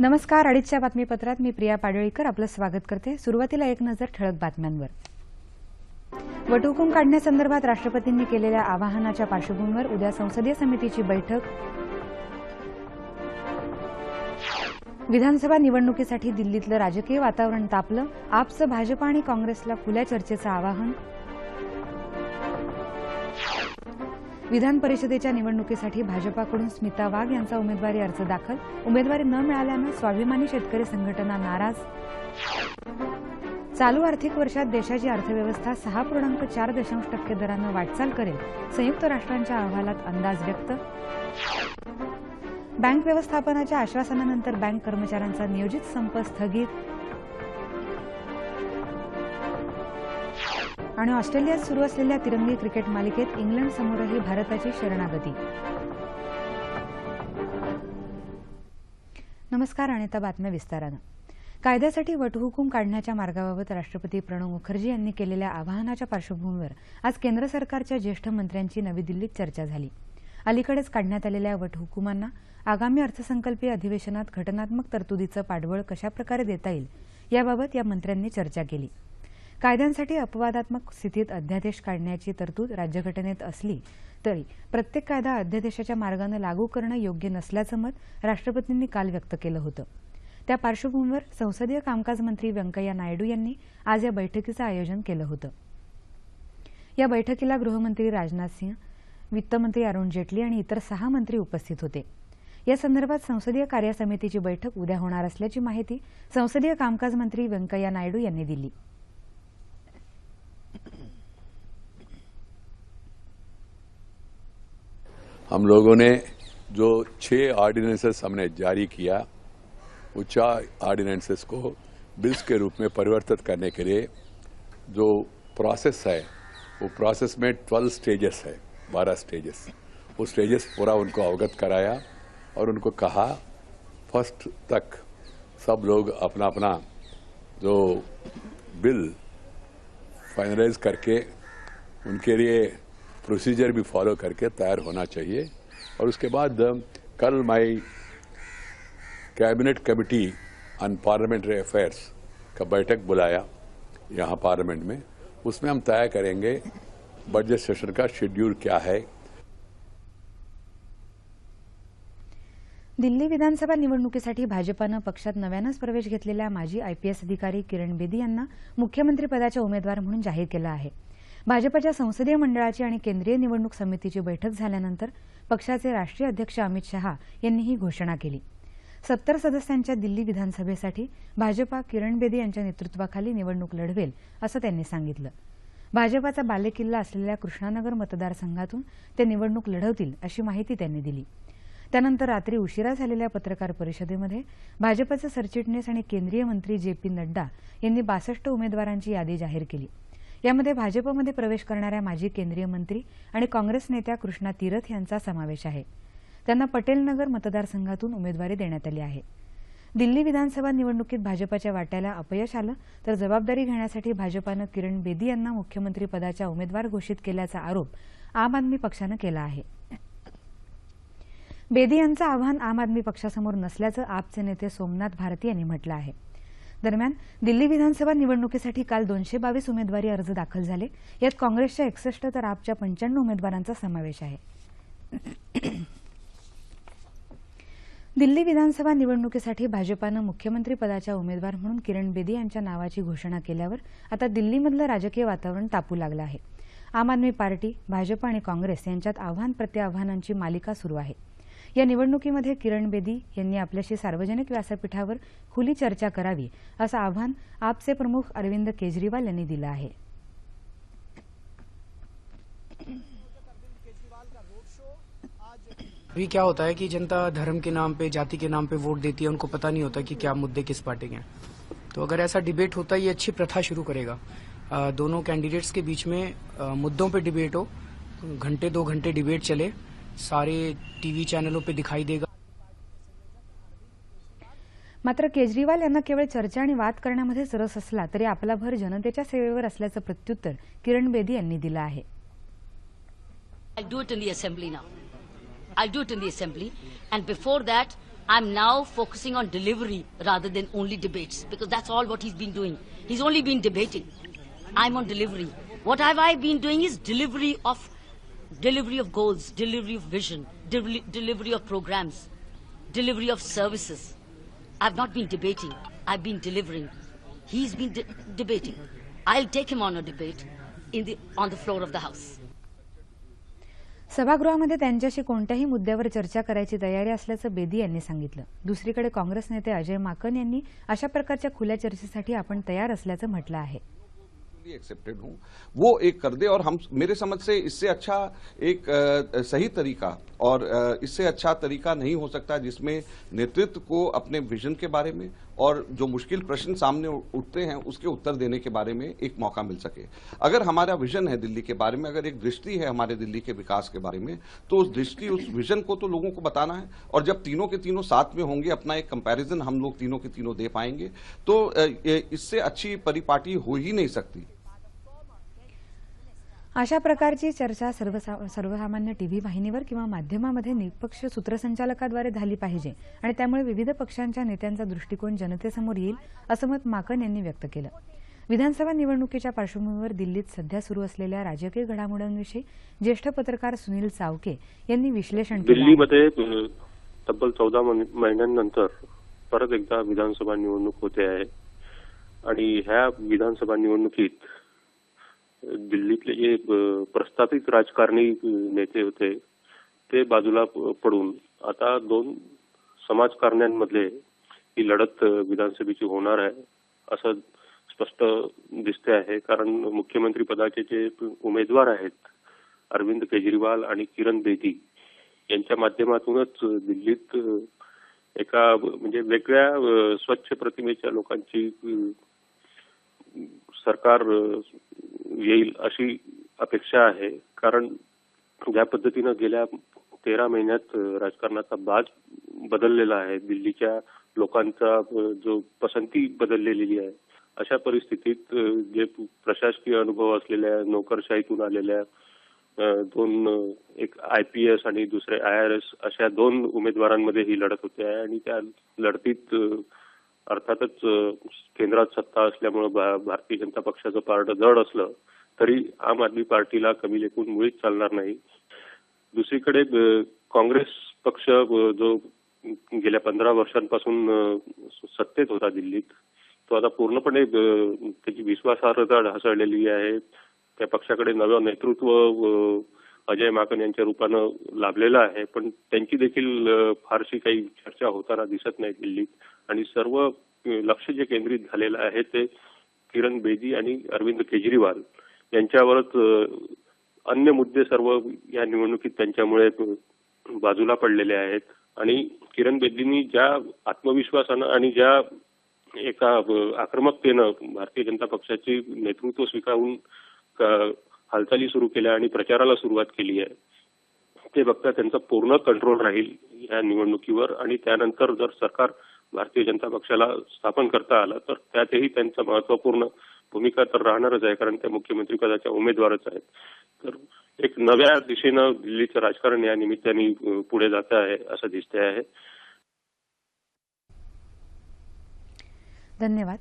नमस्कार अडीचच्या बातमीपत्रात मी प्रिया पाडळीकर आपलं स्वागत करते. सुरुवातीला एक नजर ठळक बातम्यांवर. वटहुकूम काढण्यासंदर्भात राष्ट्रपतींनी केलेल्या आवाहनाच्या पार्श्वभूमीवर उद्या संसदीय समितीची बैठक विधानसभा निवडणुकीसाठी दिल्लीतलं राजकीय वातावरण तापलं आपचं भाजपा आणि काँग्रेसला खुल्या चर्चेचं आवाहन. विधान परिषदेच्या निवडणुकीसाठी भाजपाकडून स्मिता वाघ यांचा उमेदवारी अर्ज दाखल. उमेदवारी न मिळाल्यानं स्वाभिमानी शेतकरी संघटना नाराज. चालू आर्थिक वर्षात देशाची अर्थव्यवस्था सहा पूर्णांक चार दशांश टक्के दरानं वाटचाल करेल संयुक्त राष्ट्रांच्या अहवालात अंदाज व्यक्त. बँक व्यवस्थापनाच्या आश्वासनानंतर बँक कर्मचाऱ्यांचा नियोजित संप स्थगित. आणि ऑस्ट्रेलियात सुरू असलेल्या तिरंगी क्रिकेट मालिकेत इंग्लंड समोरही भारताची शरणागती. नमस्कार आणि आता बातम्या विस्तारानं. कायद्यासाठी वटहुकूम काढण्याच्या मार्गाबाबत राष्ट्रपती प्रणव मुखर्जी यांनी केलेल्या आवाहनाच्या पार्श्वभूमीवर आज केंद्र सरकारच्या ज्येष्ठ मंत्र्यांची नवी दिल्लीत चर्चा झाली. अलीकडेच काढण्यात आलेल्या वटहुकुमांना आगामी अर्थसंकल्पीय अधिवेशनात घटनात्मक तरतुदीचं पाठबळ कशाप्रकारे देता येईल याबाबत या मंत्र्यांनी चर्चा केली. कायद्यांसाठी अपवादात्मक स्थितीत अध्यादेश काढण्याची तरतूद राज्यघटनेत असली तरी प्रत्येक कायदा अध्यादेशाच्या मार्गानं लागू करणं योग्य नसल्याचं मत राष्ट्रपतींनी काल व्यक्त केलं होतं. त्या पार्श्वभूमीवर संसदीय कामकाज मंत्री व्यंकय्या नायडू यांनी आज या बैठकीचं आयोजन केलं होतं. या बैठकीला गृहमंत्री राजनाथ सिंह वित्तमंत्री अरुण जेटली आणि इतर सहा मंत्री उपस्थित होते. या संदर्भात संसदीय कार्य समितीची बैठक उद्या माहिती संसदीय कामकाज मंत्री व्यंकय्या नायडू हम लोगों ने जो छह ऑर्डिनेंसेस हमने जारी किया चार ऑर्डिनेंसेस को बिल्स के रूप में परिवर्तित करने के लिए जो प्रोसेस है, वो प्रोसेस में ट्वेल्व स्टेजेस है। बारह स्टेजेस वो स्टेजेस पूरा उनको अवगत कराया और उनको कहा, फ़र्स्ट तक सब लोग अपना अपना जो बिल फाइनलाइज करके उनके लिए प्रोसीजर भी फॉलो करके तैयार होना चाहिए और उसके बाद कल माई cabinet committee on parliamentary affairs का बैठक बुलाया यहाँ पार्लियामेंट में। उसमें हम तय करेंगे बजट सेशन का शेड्यूल क्या है? दिल्ली विधानसभा निवडणुकीसाठी भाजपानं पक्षात नव्यानंच प्रवेश घेतलेल्या माजी आयपीएस अधिकारी किरण बेदी यांना मुख्यमंत्रीपदाच्या उमेदवार म्हणून जाहीर केलं आहे. भाजपच्या संसदीय मंडळाची आणि केंद्रीय निवडणूक समितीची बैठक झाल्यानंतर पक्षाचे राष्ट्रीय अध्यक्ष अमित शहा यांनी ही घोषणा केली. सत्तर सदस्यांच्या दिल्ली विधानसभेसाठी भाजपा किरण बेदी यांच्या नेतृत्वाखाली निवडणूक लढवेल असं त्यांनी सांगितलं. भाजपाचा बालेकिल्ला असलेल्या कृष्णानगर मतदारसंघातून ते निवडणूक लढवतील अशी माहिती त्यांनी दिली. त्यानंतर रात्री उशिरा झालेल्या पत्रकार परिषदेमध्ये भाजपाचे सरचिटणीस आणि केंद्रीय मंत्री जे पी नड्डा यांनी बासष्ट उमेदवारांची यादी जाहीर केली. यामध्ये भाजपमध्ये प्रवेश करणाऱ्या माजी केंद्रीय मंत्री आणि काँग्रेस नेत्या कृष्णा तीरथ यांचा समावेश आहे. त्यांना पटेलनगर मतदारसंघातून उमेदवारी देण्यात आली आहे. दिल्ली विधानसभा निवडणुकीत भाजपाच्या वाट्याला अपयश आलं तर जबाबदारी घेण्यासाठी भाजपानं किरण बेदी यांना मुख्यमंत्रीपदाच्या उमेदवार घोषित केल्याचा आरोप आम आदमी पक्षानं केला आहे. बेदी यांचं आव्हान आम आदमी पक्षासमोर नसल्याचं आपचे नेते सोमनाथ भारती यांनी म्हटलं आहे. दरम्यान दिल्ली विधानसभा निवडणुकीसाठी काल दोनशे बावीस उमेदवारी अर्ज दाखल झाले. यात काँग्रेसच्या एकसष्ट तर आपच्या पंच्याण्णव उमेदवारांचा समावेश आहे. दिल्ली विधानसभा निवडणुकीसाठी भाजपानं मुख्यमंत्रीपदाच्या उमेदवार म्हणून किरण बेदी यांच्या नावाची घोषणा केल्यावर आता दिल्लीमधलं राजकीय वातावरण तापू लागलं आहे. आम आदमी पार्टी भाजप आणि काँग्रेस यांच्यात आव्हान प्रत्याव्हानांची मालिका सुरू आहे. या निवडणुकीमध्ये किरण बेदी यांनी आपल्याशी सार्वजनिक व्यासपीठावर खुली चर्चा करावी असं आव्हान आपचे प्रमुख अरविंद केजरीवाल यांनी दिलं आहे. अभी क्या होता है कि जनता धर्म के नाम पे जाति के नाम पे वोट देती है उनको पता नहीं होता कि क्या मुद्दे किस पार्टी के हैं। तो अगर ऐसा डिबेट होता है ये अच्छी प्रथा शुरू करेगा। अ, दोनों कैंडिडेट्स के बीच में अ, मुद्दों पे डिबेट हो घंटे दो घंटे डिबेट चले सारे टीवी चैनलों पे दिखाई देगा। मात्र केजरीवाल यांना केवळ चर्चा आणि वाद करण्यामध्येच रस असला तरी आपला भर जनतेच्या सेवेवर असल्याचं प्रत्युत्तर किरण बेदी यांनी दिलं आहे. I'll do it in the assembly. And before that, I'm now focusing on delivery rather than only debates because that's all what he's been doing. He's only been debating. I'm on delivery. What have I been doing is delivery of delivery of goals, delivery of vision, delivery, delivery of programs, delivery of services. I've not been debating. I've been delivering. He's been de- debating. I'll take him on a debate in the on the floor of the house. सभागृहामध्ये त्यांच्याशी कोणत्याही मुद्द्यावर चर्चा करायची तयारी असल्याचं बेदी यांनी सांगितलं. दुसरीकडे काँग्रेस नेते अजय माकन यांनी अशा प्रकारच्या खुल्या चर्चेसाठी आपण तयार असल्याचं म्हटलं आहे. एक्सेप्टेड हूँ। वो एक कर दे और हम मेरे समझ से इससे अच्छा एक अ, सही तरीका और अ, इससे अच्छा तरीका नहीं हो सकता जिसमें नेतृत्व को अपने विजन के बारे में और जो मुश्किल प्रश्न सामने उठते हैं उसके उत्तर देने के बारे में एक मौका मिल सके। अगर हमारा विजन है दिल्ली के बारे में अगर एक दृष्टि है हमारे दिल्ली के विकास के बारे में तो उस दृष्टि उस विजन को तो लोगों को बताना है और जब तीनों के तीनों साथ में होंगे अपना एक कंपैरिजन हम लोग तीनों के तीनों दे पाएँगे तो इससे अच्छी परिपाटी हो ही नहीं सकती। अशा प्रकारची चर्चा सर्वसा- सर्वसामान्य टीव्ही वाहिनीवर किंवा माध्यमामध्ये निष्पक्ष सूत्रसंचालकाद्वारे झाली पाहिजे आणि त्यामुळे विविध पक्षांच्या नेत्यांचा दृष्टिकोन जनतेसमोर येईल असं मत माकन यांनी व्यक्त केलं. विधानसभा निवडणुकीच्या पार्श्वभूमीवर दिल्लीत सध्या सुरू असलेल्या राजकीय घडामोडींविषयी ज्येष्ठ पत्रकार सुनील चावके यांनी विश्लेषण केलं दिल्लीमध्ये तब्बल चौदा महिन्यांनंतर परत एकदा विधानसभा निवडणूक होते आहे. आणि ह्या विधानसभा निवडणुकीत दिल्लीतले जे प्रस्थापित राजकारणी नेते होते ते बाजूला प- पडून आता दोन समाजकारण्यांमधले ही लढत विधानसभेची होणार आहे असं स्पष्ट दिसते आहे. कारण मुख्यमंत्री पदाचे जे उमेदवार आहेत अरविंद केजरीवाल आणि किरण बेदी यांच्या माध्यमातूनच दिल्लीत एका म्हणजे वेगळ्या स्वच्छ प्रतिमेच्या लोकांची सरकार येईल अशी अपेक्षा आहे. कारण ज्या पद्धतीनं गेल्या तेरा महिन्यात राजकारणाचा बाज बदललेला आहे. दिल्लीच्या लोकांचा जो पसंती बदललेली आहे. अशा परिस्थितीत जे प्रशासकीय अनुभव असलेल्या नोकरशाहीतून आलेल्या दोन एक आय पी एस आणि दुसरे आय आर एस अशा दोन उमेदवारांमध्ये ही लढत होते. आहे आणि त्या लढतीत अर्थातच केंद्रात सत्ता असल्यामुळे भा- भारतीय जनता पक्षाचं पार्ट जड असलं तरी आम आदमी पार्टीला कमी लेखून मुळीच चालणार नाही. दुसरीकडे काँग्रेस पक्ष जो गेल्या पंधरा वर्षांपासून सत्तेत होता दिल्लीत तो आता पूर्णपणे त्याची विश्वासार्हता ढासळलेली आहे. त्या पक्षाकडे नवं नेतृत्व अजय माकन यांच्या रूपानं लाभलेलं आहे. पण त्यांची देखील फारशी काही चर्चा होताना दिसत नाही दिल्लीत. आणि सर्व लक्ष जे केंद्रित झालेलं आहे ते किरण बेदी आणि अरविंद केजरीवाल यांच्यावरच अन्य मुद्दे सर्व या निवडणुकीत त्यांच्यामुळे बाजूला पडलेले आहेत. आणि किरण बेदींनी ज्या आत्मविश्वासानं आणि ज्या एका आक्रमकतेनं भारतीय जनता पक्षाची नेतृत्व स्वीकारून क- हालचाली सुरू केल्या आणि प्रचाराला सुरुवात केली आहे. ते बघता त्यांचा पूर्ण कंट्रोल राहील या निवडणुकीवर आणि त्यानंतर जर सरकार भारतीय जनता पक्षाला स्थापन करता आलं तर त्यातही त्यांचा महत्त्वपूर्ण भूमिका तर राहणारच आहे कारण त्या मुख्यमंत्री पदाच्या उमेदवारच आहेत. तर एक नव्या दिशेनं दिल्लीचं राजकारण या निमित्ताने पुढे जात आहे असं दिसते आहे. धन्यवाद.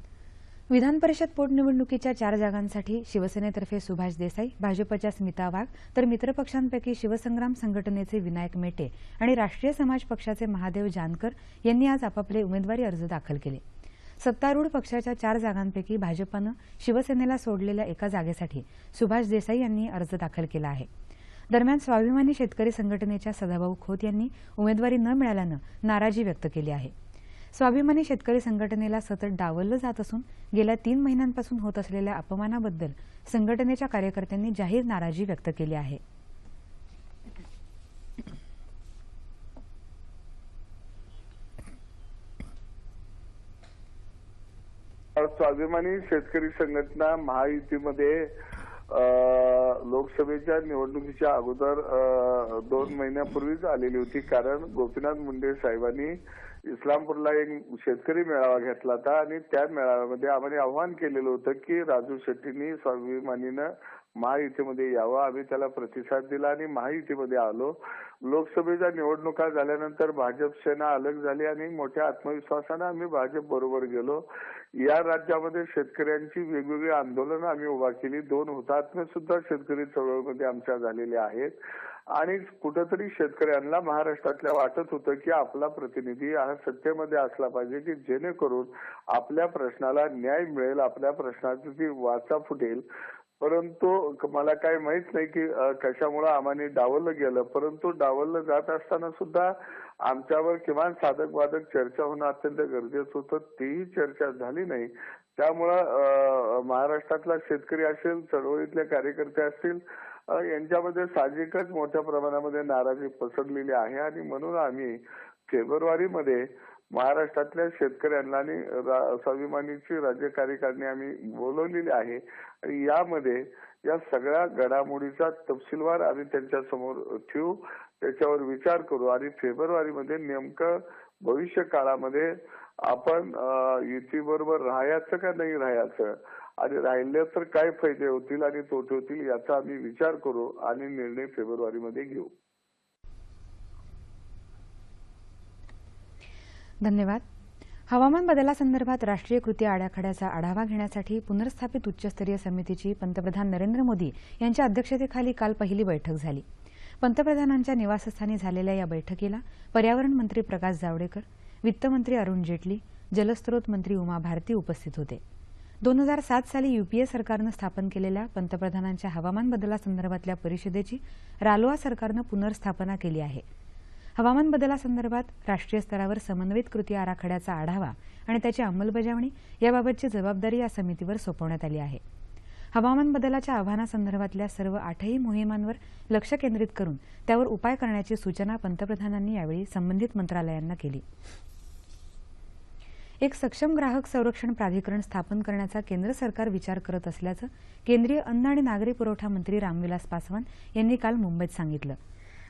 विधान परिषद पोटनिवडणुकीच्या चार जागांसाठी शिवसेनेतर्फे सुभाष देसाई भाजपच्या स्मिता वाघ तर मित्रपक्षांपैकी शिवसंग्राम संघटनेचे विनायक मेटे आणि राष्ट्रीय समाज पक्षाचे महादेव जानकर यांनी आज आपापले उमेदवारी अर्ज दाखल केले. सत्तारूढ पक्षाच्या चार जागांपैकी भाजपानं शिवसेनेला सोडलेल्या एका जागेसाठी सुभाष देसाई यांनी अर्ज दाखल केला आहे. दरम्यान स्वाभिमानी शेतकरी संघटनेच्या सदाभाऊ खोत यांनी उमेदवारी न मिळाल्यानं नाराजी व्यक्त केली आहे. स्वाभिमानी शेतकरी संघटनेला सतत डावललं जात असून गेल्या तीन महिन्यांपासून होत असलेल्या अपमानाबद्दल संघटनेच्या कार्यकर्त्यांनी जाहीर नाराजी व्यक्त केली आहे. स्वाभिमानी शेतकरी संघटना महायुतीमध्ये लोकसभेच्या निवडणुकीच्या अगोदर दोन महिन्यापूर्वीच आलेली होती. कारण गोपीनाथ मुंडे साहेबांनी इस्लामपूरला एक शेतकरी मेळावा घेतला होता आणि त्या मेळाव्यामध्ये आम्हाला आव्हान केलेलं होतं की राजू शेट्टींनी स्वाभिमानीनं महायुतीमध्ये यावं. आम्ही त्याला प्रतिसाद दिला आणि महायुतीमध्ये आलो. लोकसभेच्या निवडणुका झाल्यानंतर भाजप सेना अलग झाली आणि मोठ्या आत्मविश्वासानं आम्ही भाजप बरोबर गेलो. या राज्यामध्ये शेतकऱ्यांची वेगवेगळी आंदोलनं आम्ही उभा केली. दोन हुतात्मे सुद्धा शेतकरी चळवळीमध्ये आमच्या झालेल्या आहेत. आणि कुठंतरी शेतकऱ्यांना महाराष्ट्रातल्या वाटत होतं की आपला प्रतिनिधी हा सत्तेमध्ये असला पाहिजे की जेणेकरून आपल्या प्रश्नाला न्याय मिळेल आपल्या प्रश्नाची ती वाचा फुटेल. परंतु मला काही माहीत नाही की कशामुळे आम्हाने डावललं गेलं. परंतु डावललं जात असताना सुद्धा आमच्यावर किमान साधक बाधक चर्चा होणं अत्यंत गरजेचं होतं. तीही चर्चा झाली नाही. त्यामुळं महाराष्ट्रातला शेतकरी असेल चळवळीतले कार्यकर्ते असतील यांच्यामध्ये साहजिकच मोठ्या प्रमाणामध्ये नाराजी पसरलेली आहे. आणि म्हणून आम्ही फेब्रुवारीमध्ये महाराष्ट्रातल्या शेतकऱ्यांना आणि स्वाभिमानीची राज्य कार्यकारिणी आम्ही बोलवलेली आहे. आणि यामध्ये या सगळ्या घडामोडीचा तपशीलवार आम्ही त्यांच्यासमोर ठेवू. त्याच्यावर विचार करू आणि फेब्रुवारीमध्ये नेमकं भविष्य काळामध्ये आपण युतीबरोबर राहायचं का नाही राहायचं? आणि राहिले तर काय फायदे होतील आणि तोटे होतील याचा आम्ही विचार करू आणि निर्णय फेब्रुवारीमध्ये घेऊ. धन्यवाद. हवामान बदलासंदर्भात राष्ट्रीय कृती आराखड्याचा आढावा घेण्यासाठी पुनर्स्थापित उच्चस्तरीय समितीची पंतप्रधान नरेंद्र मोदी यांच्या अध्यक्षतेखाली काल पहिली बैठक झाली. पंतप्रधानांच्या निवासस्थानी झालेल्या या बैठकीला पर्यावरण मंत्री प्रकाश जावडेकर वित्तमंत्री अरुण जेटली जलस्रोत मंत्री उमा भारती उपस्थित होते. दोन हजार सात साली युपीए सरकारनं स्थापन केलेल्या पंतप्रधानांच्या हवामान बदलासंदर्भातल्या परिषदेची रालोआ सरकारनं पुनर्स्थापना केली आहे. हवामान बदलासंदर्भात राष्ट्रीय स्तरावर समन्वित कृती आराखड्याचा आढावा आणि त्याची अंमलबजावणी याबाबतची जबाबदारी या समितीवर सोपवण्यात आली आहे. हवामान बदलाच्या आव्हानासंदर्भातल्या सर्व आठही मोहिमांवर लक्ष केंद्रित करून त्यावर उपाय करण्याची सूचना पंतप्रधानांनी यावेळी संबंधित मंत्रालयांना केली. एक सक्षम ग्राहक संरक्षण प्राधिकरण स्थापन करण्याचा केंद्र सरकार विचार करत असल्याचं केंद्रीय अन्न आणि नागरी पुरवठा मंत्री रामविलास पासवान यांनी काल मुंबईत सांगितलं.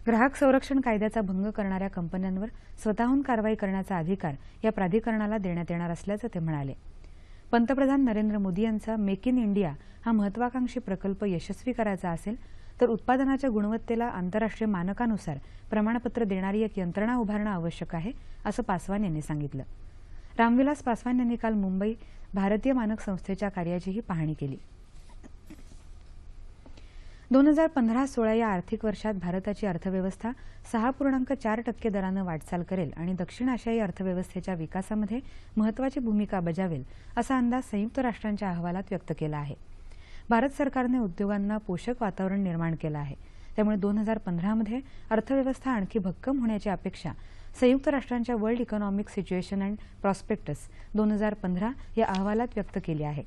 ग्राहक संरक्षण कायद्याचा भंग करणाऱ्या कंपन्यांवर स्वतःहून कारवाई करण्याचा अधिकार या प्राधिकरणाला देण्यात येणार असल्याचं ते म्हणाले. पंतप्रधान नरेंद्र मोदी यांचा मेक इन इंडिया हा महत्वाकांक्षी प्रकल्प यशस्वी करायचा असेल तर उत्पादनाच्या गुणवत्तेला आंतरराष्ट्रीय मानकानुसार प्रमाणपत्र देणारी एक यंत्रणा उभारणं आवश्यक आहे असं पासवान यांनी सांगितलं. रामविलास पासवान यांनी काल मुंबई भारतीय मानक संस्थेच्या कार्याचीही पाहणी केली. दोन हजार पंधरा सोळा या आर्थिक वर्षात भारताची अर्थव्यवस्था सहा पूर्णांक चार टक्के दरानं वाटचाल करेल आणि दक्षिण आशियाई अर्थव्यवस्थेच्या विकासामध्ये महत्वाची भूमिका बजावेल असा अंदाज संयुक्त राष्ट्रांच्या अहवालात व्यक्त केला आहे. भारत सरकारने उद्योगांना पोषक वातावरण निर्माण केलं आहे. त्यामुळे दोन हजार पंधरामध्ये अर्थव्यवस्था आणखी भक्कम होण्याची अपेक्षा संयुक्त राष्ट्रांच्या world economic situation and prospects दोन हजार पंधरा या अहवालात व्यक्त केली आहे.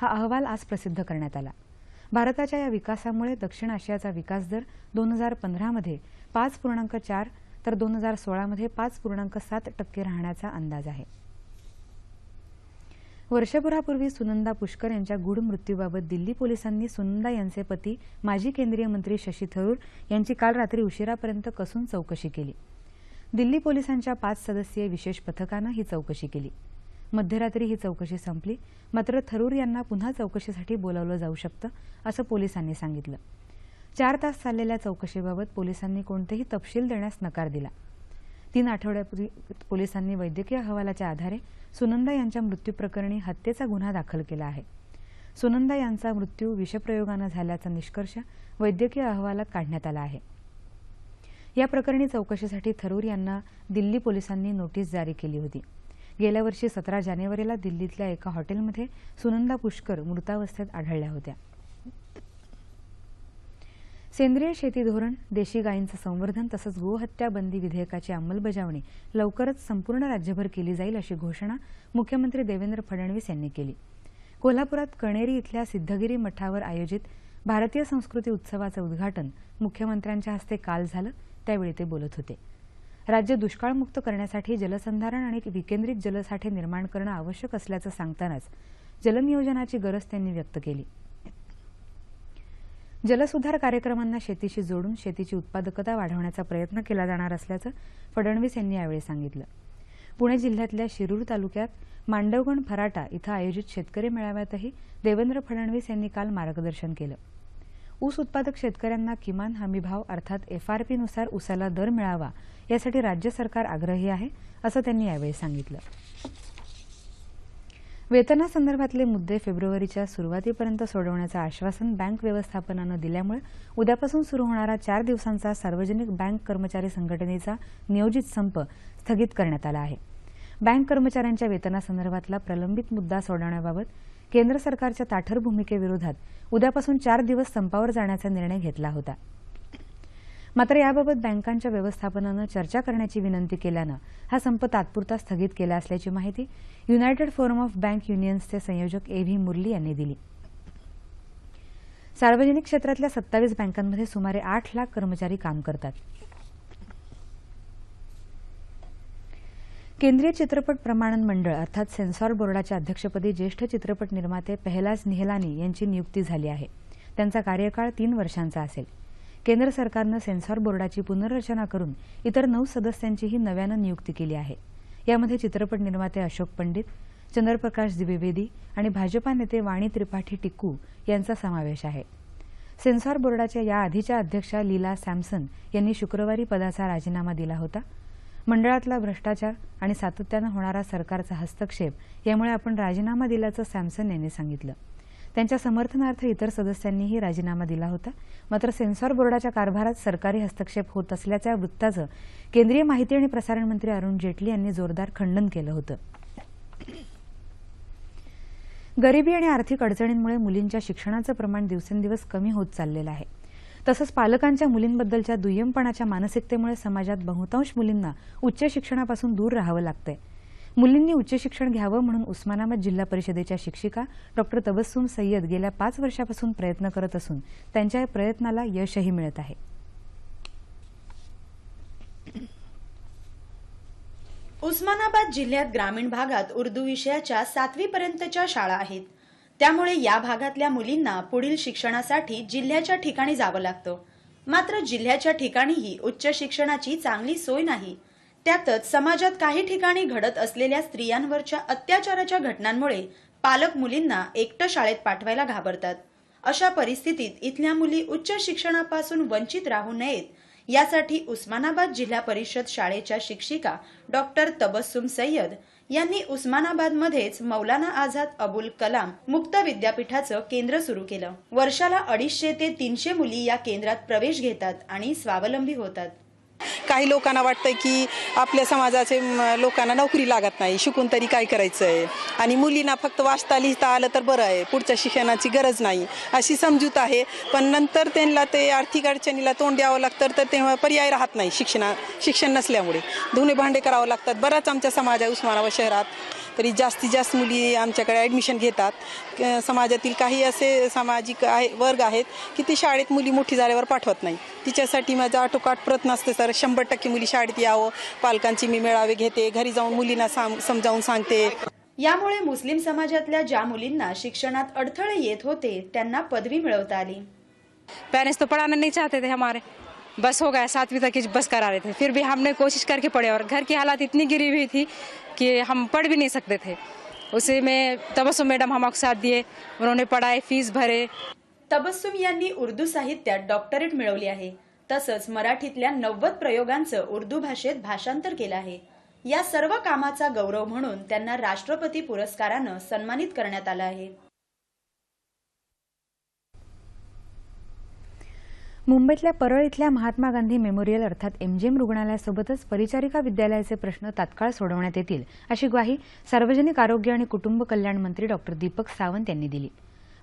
हा अहवाल आज प्रसिद्ध करण्यात आला. भारताच्या या विकासामुळे दक्षिण आशियाचा विकास दर दोन हजार पंधरामध्ये पाच पूर्णांक चार तर दोन हजार सोळामध्ये पाच पूर्णांक सात टक्के राहण्याचा अंदाज आहे. वर्षभरापूर्वी सुनंदा पुष्कर यांच्या गूढ मृत्यूबाबत दिल्ली पोलिसांनी सुनंदा यांचे पती माजी केंद्रीय मंत्री शशी थरूर यांची काल रात्री उशिरापर्यंत कसून चौकशी केली. दिल्ली पोलिसांच्या पाच सदस्यीय विशेष पथकानं ही चौकशी केली. मध्यरात्री ही चौकशी संपली. मात्र थरूर यांना पुन्हा चौकशीसाठी बोलावलं जाऊ शकतं असं पोलिसांनी सांगितलं. चार तास चाललेल्या चौकशीबाबत पोलिसांनी कोणतेही तपशील देण्यास नकार दिला. तीन आठवड्यापूर्वी पोलिसांनी वैद्यकीय अहवालाच्या आधारे सुनंदा यांच्या मृत्यूप्रकरणी हत्येचा गुन्हा दाखल केला आहे. सुनंदा यांचा मृत्यू विषप्रयोगानं झाल्याचा निष्कर्ष वैद्यकीय अहवालात काढण्यात आला आहे. या प्रकरणी चौकशीसाठी थरूर यांना दिल्ली पोलिसांनी नोटीस जारी केली होती. गेल्या वर्षी सतरा जानेवारीला दिल्लीतल्या एका हॉटेलमध्ये सुनंदा पुष्कर मृतावस्थेत आढळल्या होत्या. सेंद्रिय शेती धोरण देशी गायींचं संवर्धन तसंच गोहत्या बंदी विधेयकाची अंमलबजावणी लवकरच संपूर्ण राज्यभर केली जाईल अशी घोषणा मुख्यमंत्री देवेंद्र फडणवीस यांनी केली. कोल्हापुरात कणेरी इथल्या सिद्धगिरी मठावर आयोजित भारतीय संस्कृती उत्सवाचं उद्घाटन मुख्यमंत्र्यांच्या हस्ते काल झालं त्यावेळी ते बोलत होते. राज्य दुष्काळमुक्त करण्यासाठी जलसंधारण आणि विकेंद्रित जलसाठे निर्माण करणं आवश्यक असल्याचं सांगतानाच जलनियोजनाची गरज त्यांनी व्यक्त केली. जलसुधार कार्यक्रमांना शेतीशी जोडून शेतीची उत्पादकता वाढवण्याचा प्रयत्न केला जाणार असल्याचं फडणवीस यांनी यावेळी सांगितलं. पुणे जिल्ह्यातल्या शिरूर तालुक्यात मांडवगण फराटा इथं आयोजित शेतकरी मेळाव्यातही देवेंद्र फडणवीस यांनी काल मार्गदर्शन केलं. ऊस उत्पादक शेतकऱ्यांना किमान हमीभाव अर्थात एफआरपीनुसार ऊसाला दर मिळावा यासाठी राज्य सरकार आग्रही आहे असं त्यांनी यावेळी सांगितलं. वेतनासंदर्भातले मुद्दे फेब्रुवारीच्या सुरुवातीपर्यंत सोडवण्याचं आश्वासन बँक व्यवस्थापनानं दिल्यामुळे उद्यापासून सुरू होणारा चार दिवसांचा सार्वजनिक बँक कर्मचारी संघटनेचा नियोजित संप स्थगित करण्यात आला आहे. बँक कर्मचाऱ्यांच्या वेतनासंदर्भातला प्रलंबित मुद्दा सोडवण्याबाबत केंद्र सरकारच्या ताठर भूमिकेविरोधात उद्यापासून चार दिवस संपावर जाण्याचा निर्णय घेतला होता. मात्र याबाबत बँकांच्या व्यवस्थापनानं चर्चा करण्याची विनंती केल्यानं हा संप तात्पुरता स्थगित केला असल्याची माहिती युनायटेड फोरम ऑफ बँक युनियन्सचे संयोजक ए व्ही मुरली यांनी दिली. सार्वजनिक क्षेत्रातल्या सत्तावीस बँकांमध्ये सुमारे आठ लाख कर्मचारी काम करतात. केंद्रीय चित्रपट प्रमाणन मंडळ अर्थात सेन्सॉर बोर्डाच्या अध्यक्षपदी ज्येष्ठ चित्रपट निर्माते पहलाज निहलानी यांची नियुक्ती झाली आहे. त्यांचा कार्यकाळ तीन वर्षांचा असेल. केंद्र सरकारनं सेन्सॉर बोर्डाची पुनर्रचना करून इतर नऊ सदस्यांचीही नव्यानं नियुक्ती केली आहे. यामध्ये चित्रपट निर्माते अशोक पंडित चंद्रप्रकाश द्विवेदी आणि भाजपा नेते वाणी त्रिपाठी टिक्कू यांचा समावेश आहे. सेन्सॉर बोर्डाच्या या आधीच्या अध्यक्षा लीला सॅमसन यांनी शुक्रवारी पदाचा राजीनामा दिला होता. मंडळातला भ्रष्टाचार आणि सातत्यानं होणारा सरकारचा हस्तक्षेप यामुळे आपण राजीनामा दिल्याचं सॅमसन यांनी सांगितलं. त्यांच्या समर्थनार्थ इतर सदस्यांनीही राजीनामा दिला होता. मात्र सेन्सॉर बोर्डाच्या कारभारात सरकारी हस्तक्षेप होत असल्याच्या वृत्ताचं केंद्रीय माहिती आणि प्रसारण मंत्री अरुण जेटली यांनी जोरदार खंडन केलं होतं. गरिबी आणि आर्थिक अडचणींमुळे मुलींच्या शिक्षणाचं प्रमाण दिवसेंदिवस कमी होत चाललेलं आहे. तसंच पालकांच्या मुलींबद्दलच्या दुय्यमपणाच्या मानसिकतेमुळे समाजात बहुतांश मुलींना उच्च शिक्षणापासून दूर राहावं लागतंय. मुलींनी उच्च शिक्षण घ्यावं म्हणून उस्मानाबाद जिल्हा परिषदेच्या शिक्षिका डॉक्टर तबस्सुम सय्यद गेल्या पाच वर्षापासून प्रयत्न करत असून त्यांच्या या प्रयत्नाला यशही मिळत आहे. उस्मानाबाद जिल्ह्यात ग्रामीण भागात उर्दू विषयाच्या सातवीपर्यंतच्या शाळा आहेत. त्यामुळे या भागातल्या मुलींना पुढील शिक्षणासाठी जिल्ह्याच्या ठिकाणी जावं लागतं. मात्र जिल्ह्याच्या ठिकाणीही उच्च शिक्षणाची चांगली सोय नाही. त्यातच समाजात काही ठिकाणी घडत असलेल्या स्त्रियांवरच्या अत्याचाराच्या घटनांमुळे पालक मुलींना एकटं शाळेत पाठवायला घाबरतात. अशा परिस्थितीत इथल्या मुली उच्च शिक्षणापासून वंचित राहू नयेत यासाठी उस्मानाबाद जिल्हा परिषद शाळेच्या शिक्षिका डॉक्टर तबस्सुम सय्यद यांनी उस्मानाबादमध्येच मौलाना आझाद अबुल कलाम मुक्त विद्यापीठाचं केंद्र सुरू केलं. वर्षाला अडीचशे ते तीनशे मुली या केंद्रात प्रवेश घेतात आणि स्वावलंबी होतात. काही लोकांना वाटतं की आपल्या समाजाचे लोकांना नोकरी लागत नाही. शिकून तरी काय करायचं आहे आणि मुलींना फक्त वाचता लिहिता आलं तर बरं आहे. पुढच्या शिक्षणाची गरज नाही. अशी समजूत आहे. पण नंतर त्यांना ते आर्थिक अडचणीला तोंड द्यावं लागतं तर तेव्हा पर्याय राहत नाही शिक्षणा शिक्षण नसल्यामुळे. धुणे भांडे करावं लागतात. बराच आमच्या समाज आहे उस्मानाबाद शहरात. तरी जास्तीत जास्त मुली आमच्याकडे ॲडमिशन घेतात. क- समाजातील काही असे सामाजिक आहे वर्ग आहेत की ते शाळेत मुली मोठी झाल्यावर पाठवत नाही. तिच्यासाठी माझा आटोकाट प्रयत्न असते सर शंभर टक्के मुली शाळेत यावं. पालकांची मी मेळावे घेते घरी जाऊन मुलींना साम समजावून सांगते. यामुळे मुस्लिम समाजातल्या ज्या मुलींना शिक्षणात अडथळे येत होते त्यांना पदवी मिळवता आली. पेरेंट्स तो पढ़ाना नहीं चाहते थे हमारे. बस हो गया सातवीं तक की बस करा रहे थे। फिर भी हमने कोशिश करके पढ़े और घर की हालात इतनी गिरी हुई थी कि हम पढ़ भी नहीं सकते थे। उसी में तबस्सुम मैडम हमारे साथ दिए उन्होंने पढ़ाए फीस भरे। तबस्सुम यांनी उर्दू साहित्यात डॉक्टरेट मिळवली आहे। तसंच मराठीतल्या नव्वद प्रयोगांचं उर्दू भाषेत भाषांतर केलं आहे। या सर्व कामाचा गौरव म्हणून त्यांना राष्ट्रपती पुरस्कारानं सन्मानित करण्यात आलं आहे। मुंबईतल्या परळ इथल्या महात्मा गांधी मेमोरियल अर्थात एमजीएम रुग्णालयासोबतच परिचारिका विद्यालयाचे प्रश्न तात्काळ सोडवण्यात येतील अशी ग्वाही सार्वजनिक आरोग्य आणि कुटुंब कल्याण मंत्री डॉक्टर दीपक सावंत यांनी दिली.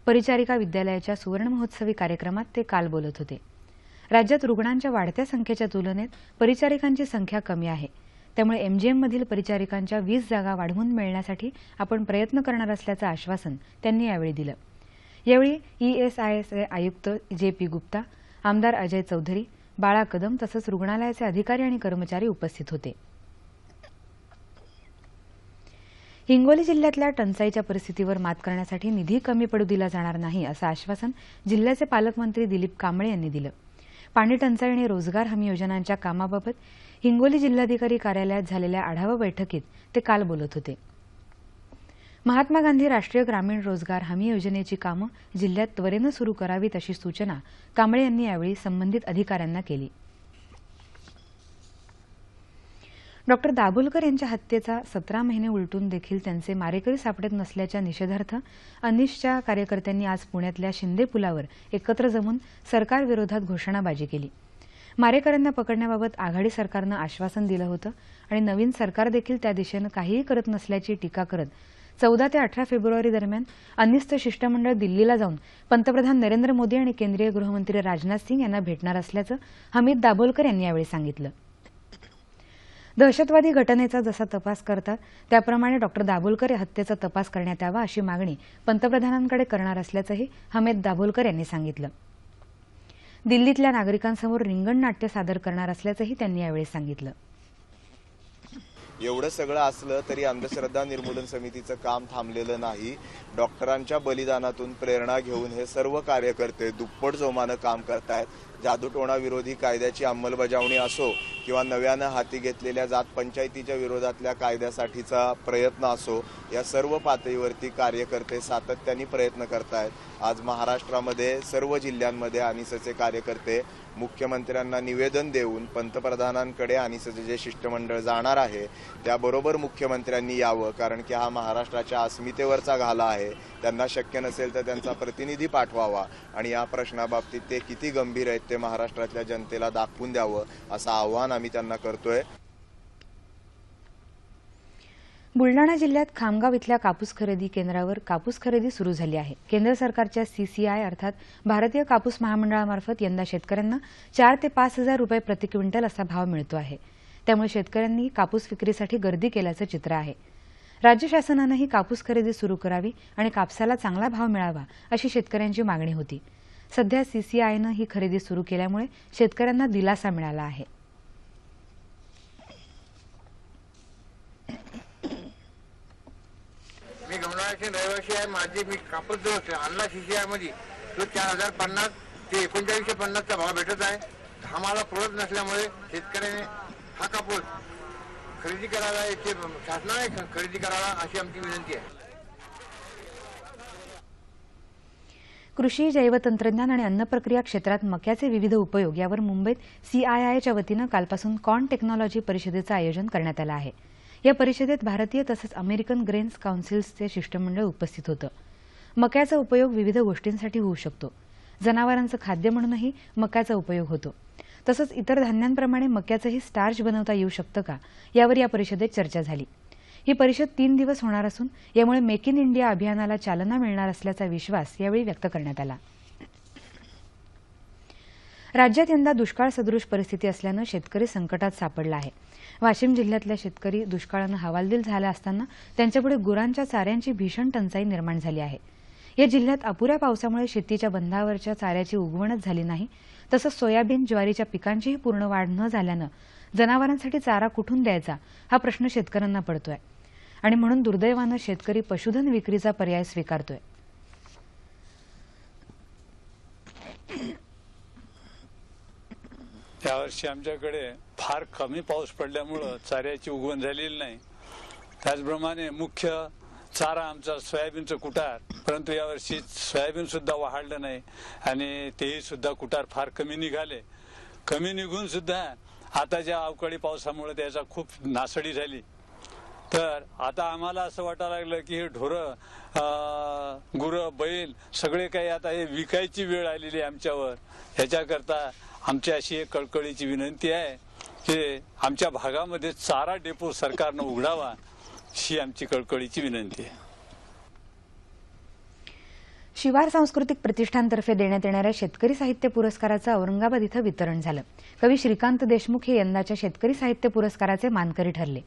परिचारिका विद्यालयाच्या सुवर्ण महोत्सवी कार्यक्रमात ते काल बोलत होते. राज्यात रुग्णांच्या वाढत्या संख्येच्या तुलनेत परिचारिकांची संख्या कमी आहे. त्यामुळे एमजीएममधील परिचारिकांच्या वीस जागा वाढवून मिळण्यासाठी आपण प्रयत्न करणार असल्याचं आश्वासन त्यांनी यावेळी दिलं. यावेळी ईएसआयएसए आयुक्त जे पी गुप्ता आमदार अजय चौधरी बाळा कदम तसंच रुग्णालयाचे अधिकारी आणि कर्मचारी उपस्थित होते. हिंगोली जिल्ह्यातल्या टंचाईच्या परिस्थितीवर मात करण्यासाठी निधी कमी पडू दिला जाणार नाही असं आश्वासन जिल्ह्याचे पालकमंत्री दिलीप कांबळे यांनी दिलं. पाणी टंचाई आणि रोजगार हमी योजनांच्या कामाबाबत हिंगोली जिल्हाधिकारी कार्यालयात झालेल्या आढावा बैठकीत ते काल बोलत होते. महात्मा गांधी राष्ट्रीय ग्रामीण रोजगार हमी योजनेची कामं जिल्ह्यात त्वरेनं सुरू करावीत अशी सूचना कांबळे यांनी यावेळी संबंधित अधिकाऱ्यांना केली. डॉक्टर दाभोलकर यांच्या हत्येचा सतरा महिने उलटून देखील त्यांचे मारेकरी सापडत नसल्याच्या निषेधार्थ अनिशच्या कार्यकर्त्यांनी आज पुण्यातल्या शिंदे पुलावर एकत्र जमून सरकारविरोधात घोषणाबाजी केली. मारेकऱ्यांना पकडण्याबाबत आघाडी सरकारनं आश्वासन दिलं होतं आणि नवीन सरकार देखील त्या दिशेनं काहीही करत नसल्याची टीका करत चौदा ते अठरा फेब्रुवारी दरम्यान अनिस्त शिष्टमंडळ दिल्लीला जाऊन पंतप्रधान नरेंद्र मोदी आणि केंद्रीय गृहमंत्री राजनाथ सिंग यांना भेटणार असल्याचं हमीद दाभोलकर यांनी यावेळी सांगितलं. दहशतवादी घटनेचा जसा तपास करतात त्याप्रमाणे डॉक्टर दाभोलकर या हत्येचा तपास करण्यात यावा अशी मागणी पंतप्रधानांकडे करणार असल्याचंही हमीद दाभोलकर यांनी सांगितलं. दिल्लीतल्या नागरिकांसमोर रिंगण नाट्य सादर करणार असल्याचंही त्यांनी यावेळी सांगितलं. एवढं सगळं असलं तरी अंधश्रद्धा निर्मूलन समितीचं काम थांबलेलं नाही. डॉक्टरांच्या बलिदानातून प्रेरणा घेऊन हे सर्व कार्यकर्ते दुप्पट जोमानं काम करतायत. जादूटोणा विरोधी कायद्याची अंमलबजावणी असो किंवा नव्यानं हाती घेतलेल्या जात पंचायतीच्या विरोधातल्या कायद्यासाठीचा प्रयत्न असो या सर्व पातळीवरती कार्यकर्ते सातत्याने प्रयत्न करतायत. आज महाराष्ट्रामध्ये सर्व जिल्ह्यांमध्ये आनिसचे कार्यकर्ते मुख्यमंत्र्यांना निवेदन देऊन पंतप्रधानांकडे अनिसचे जे शिष्टमंडळ जाणार आहे त्याबरोबर मुख्यमंत्र्यांनी यावं कारण की हा महाराष्ट्राच्या अस्मितेवरचा घाला आहे. त्यांना शक्य नसेल तर त्यांचा प्रतिनिधी पाठवावा. आणि या प्रश्नाबाबतीत ते किती गंभीर आहेत ते महाराष्ट्रातल्या जनतेला दाखवून द्यावं असं आव्हान आम्ही त्यांना करतोय. बुलडाणा जिल्ह्यात खामगाव इथल्या कापूस खरेदी केंद्रावर कापूस खरेदी सुरू झाली आहे. केंद्र सरकारच्या सीसीआय अर्थात भारतीय कापूस महामंडळामार्फत यंदा शेतकऱ्यांना चार ते पाच हजार रुपये प्रति क्विंटल असा भाव मिळतो आहे. त्यामुळे शेतकऱ्यांनी कापूस विक्रीसाठी गर्दी केल्याचं चित्र आहे. राज्य शासनानंही कापूस खरेदी सुरू करावी आणि कापसाला चांगला भाव मिळावा अशी शेतकऱ्यांची मागणी होती. सध्या सीसीआयनं ही खरेदी सुरू केल्यामुळे शेतकऱ्यांना दिलासा मिळाला आहे. मी रहिवासी आहे. माझे मी कापूस जो आणला सीसीआयमध्ये तो चार हजार पन्नास ते एकोणचाळीसशे पन्नासचा भाव भेटत आहे. आम्हाला पुरत नसल्यामुळे शेतकऱ्याने हा कापूस खरेदी करायला याचे शासनाने खरेदी करावा अशी आमची विनंती आहे. कृषी जैवतंत्रज्ञान आणि अन्न प्रक्रिया क्षेत्रात मक्याचे विविध उपयोग यावर मुंबईत सीआयआयच्या वतीनं कालपासून कॉन टेक्नॉलॉजी परिषदेचं आयोजन करण्यात आलं आहे. या परिषदेत भारतीय तसंच अमेरिकन ग्रेन्स काउन्सिल्सचे शिष्टमंडळ उपस्थित होतं. मक्याचा उपयोग विविध गोष्टींसाठी होऊ शकतो. जनावरांचं खाद्य म्हणूनही मक्याचा उपयोग होतो. तसंच इतर धान्यांप्रमाणे मक्याचंही स्टार्च बनवता येऊ शकतं का यावर या परिषदेत चर्चा झाली. ही परिषद तीन दिवस होणार असून यामुळे मेक इन इंडिया अभियानाला चालना मिळणार असल्याचा विश्वास यावेळी व्यक्त करण्यात आला. राज्यात यंदा दुष्काळ सदृश परिस्थिती असल्यानं शेतकरी संकटात सापडला आहे. वाशिम जिल्ह्यातल्या शेतकरी दुष्काळानं हवालदिल झाला असताना त्यांच्यापुढे गुरांच्या चाऱ्यांची भीषण टंचाई निर्माण झाली आहे. या जिल्ह्यात अपुऱ्या पावसामुळे शेतीच्या बंधावरच्या चाऱ्याची उगवणच झाली नाही. तसंच सोयाबीन ज्वारीच्या पिकांचीही पूर्ण वाढ न झाल्यानं जनावरांसाठी चारा कुठून द्यायचा हा प्रश्न शेतकऱ्यांना पडतोय. आणि म्हणून दुर्दैवानं शेतकरी पशुधन विक्रीचा पर्याय स्वीकारतोय. यावर्षी आमच्याकडे फार कमी पाऊस पडल्यामुळं चाऱ्याची उगवण झालेली नाही. त्याचप्रमाणे मुख्य चारा आमचा सोयाबीनचं कुटार परंतु यावर्षी सोयाबीन सुद्धा वाढलं नाही आणि तेही सुद्धा कुटार फार कमी निघाले. कमी निघून सुद्धा आताच्या अवकाळी पावसामुळे त्याचा खूप नासडी झाली. तर आता आम्हाला असं वाटायला लागलं की हे ढोरं गुरं बैल सगळे काही आता हे विकायची वेळ आलेली आहे आमच्यावर. ह्याच्याकरता आमची अशी एक कळकळीची विनंती आहे की आमच्या भागामध्ये चारा डेपो सरकारनं उघडावा ही आमची कळकळीची विनंती आहे. शिवार सांस्कृतिक प्रतिष्ठानतर्फे देण्यात येणाऱ्या शेतकरी साहित्य पुरस्काराचं औरंगाबाद इथं वितरण झालं. कवी श्रीकांत देशमुख हे यंदाच्या शेतकरी साहित्य पुरस्काराचे मानकरी ठरले.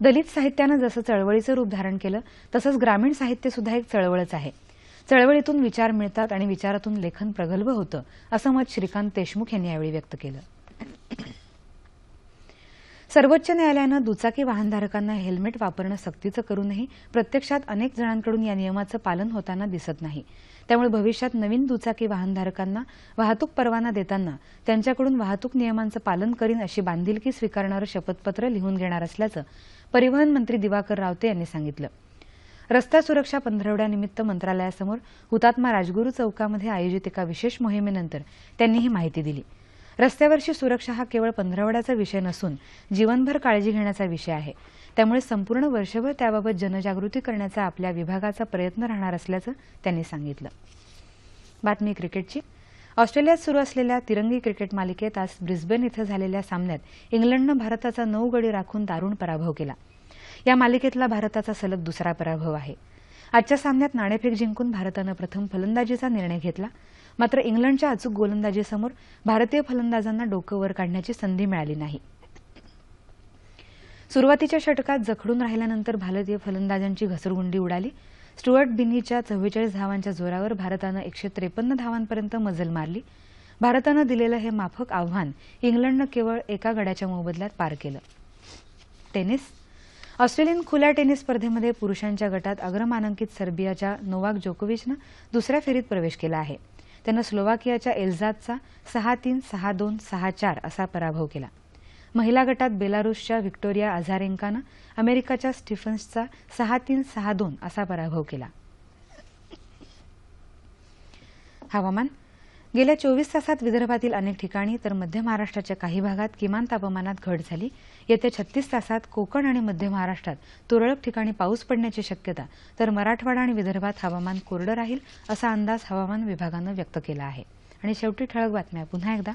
दलित साहित्यानं जसं चळवळीचं रूप धारण केलं तसंच ग्रामीण साहित्य सुद्धा एक चळवळच आहे. चळवळीतून विचार मिळतात आणि विचारातून लेखन प्रगल्भ होतं असं मत श्रीकांत देशमुख यांनी यावेळी व्यक्त केलं. सर्वोच्च न्यायालयानं दुचाकी वाहनधारकांना हेल्मेट वापरणं सक्तीचं करूनही प्रत्यक्षात अनेक जणांकडून या नियमाचं पालन होताना दिसत नाही. त्यामुळे भविष्यात नवीन दुचाकी वाहनधारकांना वाहतूक परवाना देताना त्यांच्याकडून वाहतूक नियमांचं पालन करीन अशी बांधिलकी स्वीकारणारं शपथपत्र लिहून घेणार असल्याचं परिवहन मंत्री दिवाकर रावते यांनी सांगितलं. रस्ता सुरक्षा पंधरवड्यानिमित्त मंत्रालयासमोर हुतात्मा राजगुरू चौकामध्ये आयोजित एका विशेष मोहिमेनंतर त्यांनी ही माहिती दिली. रस्त्यावरची सुरक्षा हा केवळ पंधरवड्याचा विषय नसून जीवनभर काळजी घेण्याचा विषय आहे. त्यामुळे संपूर्ण वर्षभर त्याबाबत जनजागृती करण्याचा आपल्या विभागाचा प्रयत्न राहणार असल्याचं त्यांनी सांगितलं. बातमी क्रिकेटची. ऑस्ट्रेलियात सुरू असलेल्या तिरंगी क्रिकेट मालिकेत आज ब्रिस्बेन इथं झालेल्या सामन्यात इंग्लंडनं भारताचा नऊ गडी राखून दारुण पराभव केला. या मालिकेतला भारताचा सलग दुसरा पराभव आहे. आजच्या सामन्यात नाणेफेक जिंकून भारतानं प्रथम फलंदाजीचा निर्णय घेतला. मात्र इंग्लंडच्या अचूक गोलंदाजीसमोर भारतीय फलंदाजांना डोकं वर काढण्याची संधी मिळाली नाही. सुरुवातीच्या षटकात जखडून राहिल्यानंतर भारतीय फलंदाजांची घसरगुंडी उडाली. स्टुअर्ट बिनीच्या चव्वेचाळीस धावांच्या जोरावर भारतानं एकशे त्रेपन्न धावांपर्यंत मजल मारली. भारतानं दिलेलं हे माफक आव्हान इंग्लंडनं केवळ एका गड्याच्या मोबदल्यात पार केलं. टेनिस ऑस्ट्रेलियन खुल्या टेनिस स्पर्धेमध्ये पुरुषांच्या गटात अग्रमानांकित सर्बियाच्या नोवाक जोकोविचनं दुसऱ्या फेरीत प्रवेश केला आहे. त्यानं स्लोवाकियाच्या एल्झातचा सहा तीन सहा दोन सहा चार असा पराभव केला. महिला गटात बेलारुसच्या व्हिक्टोरिया अझारेंकानं अमेरिकाच्या स्टीफन्सचा सहा तीन सहा दोन असा पराभव केला. हवामान गेल्या चोवीस तासात विदर्भातील अनेक ठिकाणी तर मध्य महाराष्ट्राच्या काही भागात किमान तापमानात घट झाली. येत्या छत्तीस तासात कोकण आणि मध्य महाराष्ट्रात तुरळक ठिकाणी पाऊस पडण्याची शक्यता तर मराठवाडा आणि विदर्भात हवामान कोरडं राहील असा अंदाज हवामान विभागानं व्यक्त केला आहे. आणि शेवटी ठळक बातम्या. पुन्हा एकदा.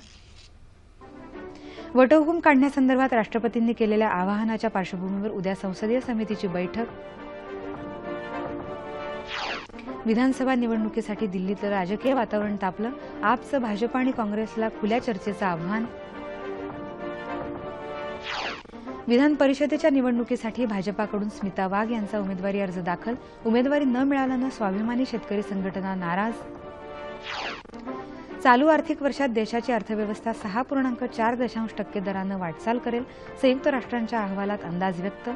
वटहुकूम काढण्यासंदर्भात राष्ट्रपतींनी केलेल्या आवाहनाच्या पार्श्वभूमीवर उद्या संसदीय समितीची बैठक विधानसभा निवडणुकीसाठी दिल्लीतलं राजकीय वातावरण तापलं आपचं भाजप आणि काँग्रेसला खुल्या चर्चेचं आव्हान. विधान परिषदेच्या निवडणुकीसाठी भाजपाकडून स्मिता वाघ यांचा उमेदवारी अर्ज दाखल. उमेदवारी न मिळाल्यानं स्वाभिमानी शेतकरी संघटना नाराज. चालू आर्थिक वर्षात देशाची अर्थव्यवस्था सहा पूर्णांक चार दशांश टक्के दरानं वाटचाल करेल संयुक्त राष्ट्रांच्या अहवालात अंदाज व्यक्त.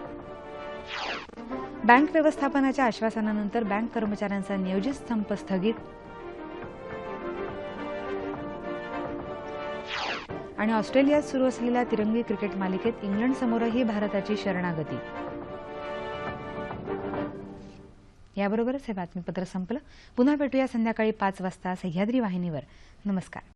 बँक व्यवस्थापनाच्या आश्वासनानंतर बँक कर्मचाऱ्यांचा नियोजित संप स्थगित. आणि ऑस्ट्रेलियात सुरू असलेल्या तिरंगी क्रिकेट मालिकेत इंग्लंड समोरही भारताची शरणागती. याबरोबरच हे बातमीपत्र संपलं. पुन्हा भेटूया संध्याकाळी पाच वाजता सह्याद्री वाहिनीवर. नमस्कार.